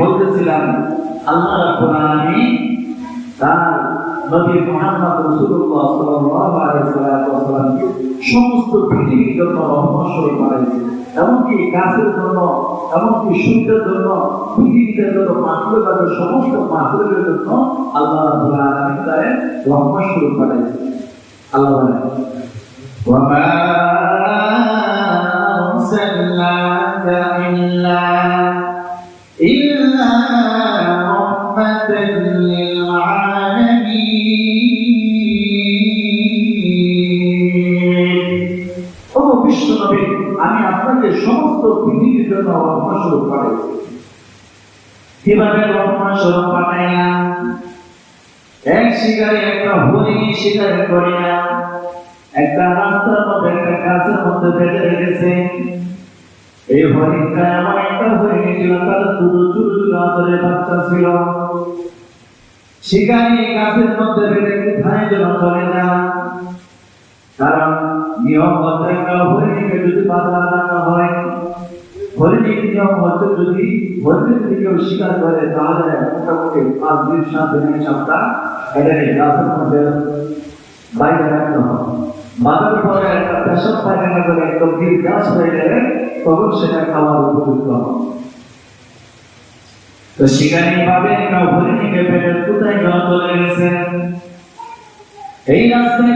বলতেছিলাম আল্লাহ রাব্বুল আলামিন তার নবী মুহাম্মদ রাসূলুল্লাহ সাল্লাল্লাহু আলাইহি ওয়াসাল্লাম সমস্ত পৃথিবীর জন্য রহমত স্বরূপ বানাইছেন এমনকি গাছের জন্য এমনকি সূর্যের জন্য পৃথিবীর জন্য মাহফুলের জন্য সমস্ত মাহফুলের জন্য আল্লাহ রাব্বুল আলামিন তারে রহমত স্বরূপ বানাইছেন আল্লাহ বলেন وما أرسلناك إلا إلا আমি আপনাকে সমস্ত পৃথিবীর জন্য স্বরূপ পাঠাইছি কীভাবে স্বরূপ পাঠাইলাম এক শিকারে একটা হরিণ শিকারে করে একটা রাস্তার মধ্যে, একটা গাছের মধ্যে বেঁধে রেখেছে। এই হরিণটা এমন একটা হরিণ ছিল, তার ছোট ছোট আদরের বাচ্চা ছিল। শিকারি গাছের মধ্যে বেঁধে কোথায় যেন চলে না। কারণ নিয়ম একটা হরিণকে যদি বাধা রাখা হয় হরিণের নিয়ম হচ্ছে যদি হরিণের যদি কেউ শিকার করে, তাহলে মোটামুটি পাঁচ দিন, সাত দিন সপ্তাহ এটাকে গাছের মধ্যে বাইরে রাখতে হবে। বাঁধার পরে একটা পেশাব পায়খানা করে একটা গির গাছ হয়ে গেলে তখন সেটা খাওয়ার উপযুক্ত হবে। তো শিকারী ভাবে একটা হরিণীকে পেটে কোথায় জল চলে গেছে? এই রাস্তায়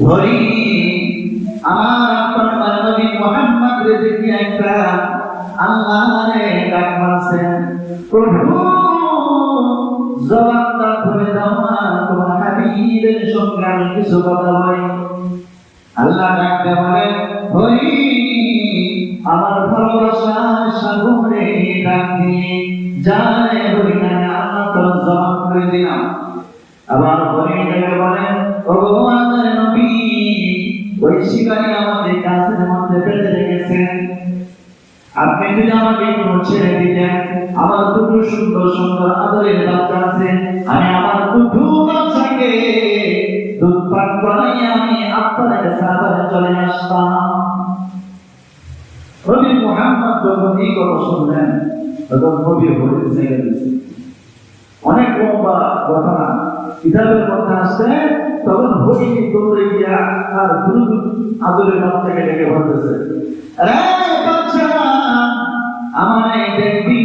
হরি আমার ডাক না আমি কিছু কথা বলি আল্লাহ বলে হরি আমার ভালোবাসা সাগরে রাখি জানে হরি না তোর জবাব করে দিলাম। আবার হরি ডেকে আমাদের নবী, ওই শিকারী আমাদের রেখেছেন আপনি যদি আমাকে একটু ছেড়ে দিতেন, আমার দুটো সুন্দর সুন্দর আদরের বাচ্চা আছে, আমি আমার দুটো বাচ্চাকে দুধ পান আমি চলে আসতাম। মুহাম্মদ যখন এই কথা শুনলেন, তখন নবী অনেক লম্বা ঘটনা, কিতাবের মধ্যে আসছে, তখন হরিণ দৌড়ে গিয়া আর দ্রুত আদরের বাচ্চাকে ডেকে বাচ্চা আমায় দেখবি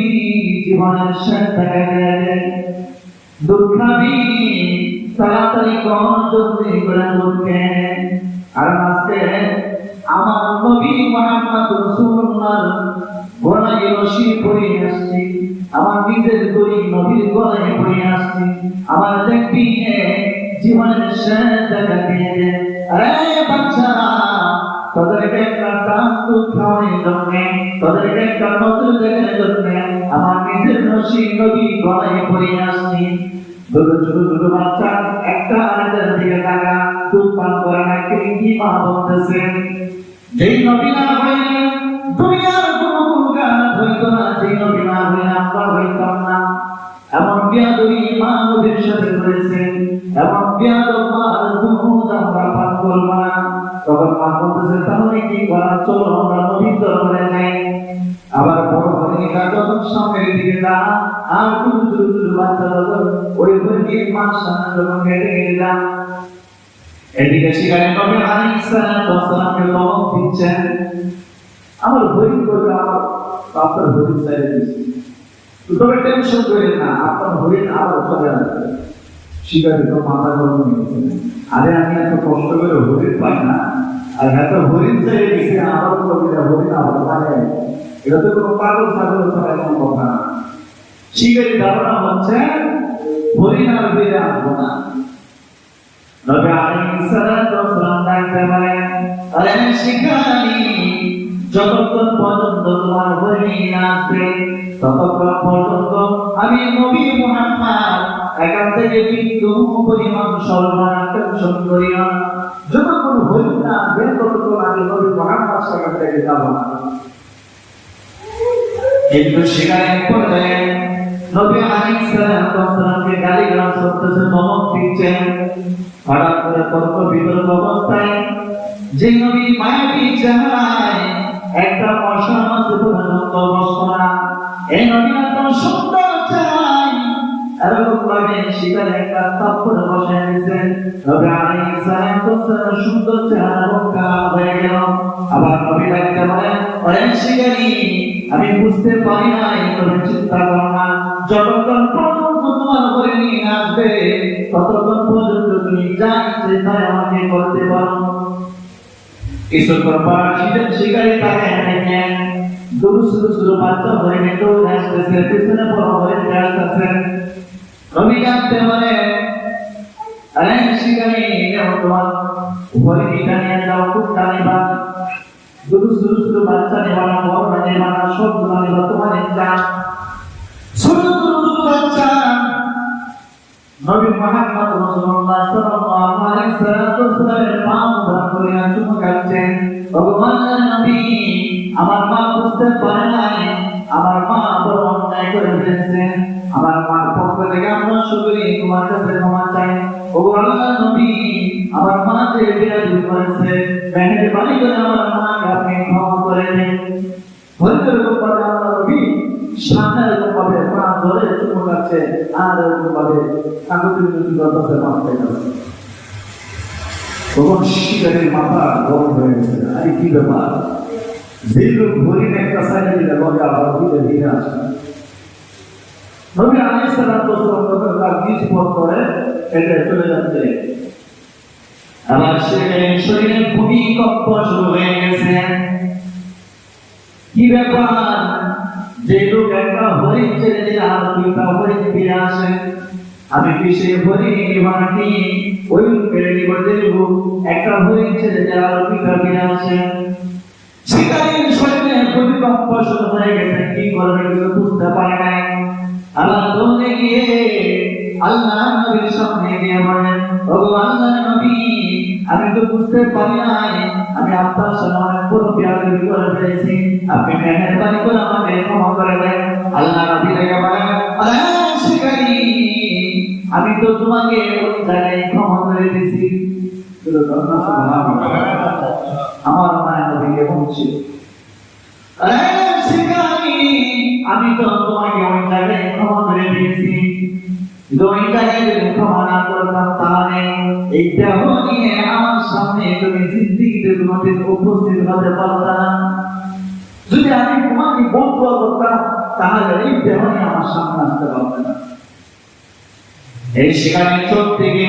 জীবনের গেলে দুঃখাবি তাড়াতাড়ি কম জলদি করে উঠবে আর আজকে আমার নবী মোহাম্মদ রাসূলুল্লাহ গলায় রশি পরে আসছে, আমার নিজের তাদেরকে আমার নিজের রশি নবী গলায় পরে আসছে। ছোট বাচ্চা, একটা আরেকটার দিকে পান করে না কে মা বলতেছে। যেই নবী না হইলে দুনিয়ার তখন মা বলতেছে তাহলে কি করা চলো আমরা যাই। আবার বড় হরিণীটা যখন সামনের দিকে না আর দুধ দুধ দুধ বাচ্চা ওই হরিণীর মার সামনে যখন হেঁটে এদিকে শিকারে নবী ধমক দিচ্ছেন। আমার হরিণ করবে আমার আপনার হরিণ চাই তবে টেনশন করেন না, আপনার হরিণ আবার চলে আসবে। শিকারি তো মাথা গরম হয়ে আরে আমি এত কষ্ট করে হরিণ পাই না। আর এত হরিণ চাই দিচ্ছে আবার কবিতা হরিণ আবার মানে এটা তো কোনো পাগল ছাগল ছাড়া কোনো কথা না। শিকারি ধারণা হচ্ছে, হরিণ আর বেড়ে আসব না। আলাইহিস সালাতু আমি নবী মুহাম্মদ এখান থেকে বিন্দু পরিমাণ সর্বনাকর্ষণ করি না যতক্ষণ হরিণ না আসবে ততক্ষণ আমি নবী মুহাম্মদ সেখান থেকে যাব না কিন্তু সেখানে পর্যায়ে নবী আলাইহিস সালামকে গালি গালাজ করতেছে, ধমক দিচ্ছেন হঠাৎ করে তর্ক বিতর্ক অবস্থায় যে নবী মায়াবী চায় একটা মশা মাছ পর্যন্ত বসত এই নবী এত সুন্দর চাই এরকম শিকার একটা তাপ্পর বসে দিয়েছেন। নবী আলাইহিস সালাম সুন্দর চেহারা খারাপ হয়ে গেল। আবার নবী ডাকতে বলেন ওরে শিকারী, আমি বুঝতে পারি নাই তুমি চিন্তা করো না যতক্ষণ পর্যন্ত তোমার উপরে নিয়ে আসবে, ততক্ষণ পর্যন্ত তুমি যা ইচ্ছে তাই আমাকে করতে পারো। কিছুক্ষণ পর শিকারী তাকে দেখেন দুরু শুরু শুরু বাচ্চা হয়ে গেল আসতেছে, পিছনে বড় হয়ে আসতেছে। রবি জানতে পারে আরে এও তোমার উপরে এটা যাও খুব জানিবা দুরু শুরু শুরু বাচ্চা নেওয়ানো তোমার ইচ্ছা ছোট ছোট বাচ্চা। নবী মুহাম্মদ ভগবান নবী, আমার মা বুঝতে পারে নাই, আমার মা বড় অন্যায় করে ফেলেছে আমার মার পক্ষ থেকে আমরা সকলে তোমার কাছে ক্ষমা চাই। ভগবান নবী, আমার মা যে বিরাজি করেছে মেহেরবানি করে আমার মাকে আপনি ক্ষমা করে দিন। হয়তো এরকম ভাবে আমরা নবী সামনে এরকম ভাবে পা ধরে চুমু খাচ্ছে, আর এরকম ভাবে কাগজের যদি কথা মারতে গেছে তখন শিকারের মাথা গরম হয়ে গেছে। আরে কি ব্যাপার? যে লোক হরিণ একটা সাইডে দিলে লগে আবার দিলে দিনে আসে নবী সালাতু ওয়াসালাম তার নিজ পথ এটা চলে যাচ্ছে। আমার সেখানে শরীরে ভূমিকম্প শুরু হয়ে গেছে। কি ব্যাপার? যে লোক একটা হরিণ ছেড়ে দিলে আর দুইটা হরিণ ফিরে আসে। আমি সেই হরিণ মাটি ওই পেরে নিব দেব একটা হরিণ ছেড়ে দিলে আর দুইটা ফিরে আসে। শিকারীর শরীরে ভূমিকম্প শুরু হয়ে গেছে। কি করবে বুঝতে পারে নাই। আল্লাহ আমি তো বুঝতে পারি আমি আপনার করে ফেলেছি আপনি করে আমাকে ক্ষমা করে দেন। আল্লাহ নবী বলেন আমি তো তোমাকে জায়গায় ক্ষমা করে দিয়েছি। আমার মায়ের নবীকে আরে আমি তো তোমাকে ওই জায়গায় ক্ষমা করে দিয়েছি। করতাম আমার সামনে তুমি জিন্দিগিতে তোমাদের উপস্থিত হতে পারতা যদি আমি তোমাকে তাহলে নিয়ে আমার সামনে আসতে পারবে না। এই চোখ থেকে